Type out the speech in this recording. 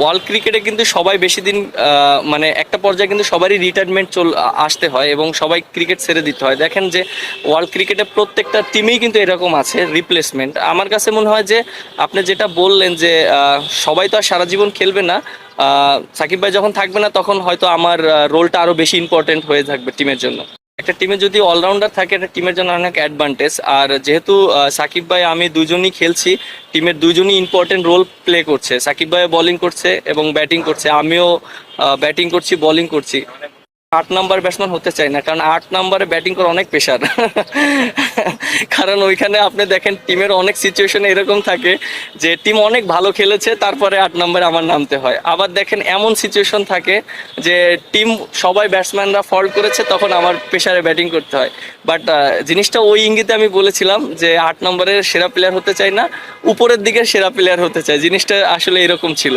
World ক্রিকেটে কিন্তু সবাই বেশি দিন মানে একটা পর্যায়ে কিন্তু সবারই রিটায়ারমেন্ট চল, আসতে হয় এবং সবাই ক্রিকেট ছেড়ে দিতে হয়। দেখেন যে ওয়ার্ল্ড ক্রিকেটে প্রত্যেকটা টিমেই কিন্তু এরকম আছে রিপ্লেসমেন্ট আমার কাছে মনে হয় যে আপনি যেটা বললেন যে সবাই তো আর সারা জীবন খেলবে না সাকিব ভাই যখন থাকবে না তখন হয়তো আমার রোলটা আরও বেশি ইম্পর্টেন্ট হয়ে থাকবে টিমের জন্য। একটা টিমে যদি অলরাউন্ডার থাকে, একটা টিমের জন্য অনেক অ্যাডভান্টেজ আর যেহেতু সাকিব ভাই, আমি দুজনই খেলছি টিমের দুজনই ইম্পর্টেন্ট রোল প্লে করছে। সাকিব ভাই বোলিং করছে এবং ব্যাটিং করছে। আমিও ব্যাটিং করছি বোলিং করছি। আট নাম্বার ব্যাটসম্যান হতে চাই না, কারণ আট নাম্বারে ব্যাটিং করা অনেক প্রেশার কারণ ওইখানে আপনি দেখেন টিমের অনেক সিচুয়েশনে এরকম থাকে যে টিম অনেক ভালো খেলেছে, তারপরে আট নম্বরে আমার নামতে হয়। আবার দেখেন এমন সিচুয়েশন থাকে যে টিম সবাই ব্যাটসম্যানরা ফল্ট করেছে, তখন আমার প্রেশারে ব্যাটিং করতে হয়। বাট জিনিসটা ওই ইঙ্গিতে আমি বলেছিলাম যে আট নম্বরের সেরা প্লেয়ার হতে চাই না, উপরের দিকের সেরা প্লেয়ার হতে চাই। জিনিসটা আসলে এরকম ছিল।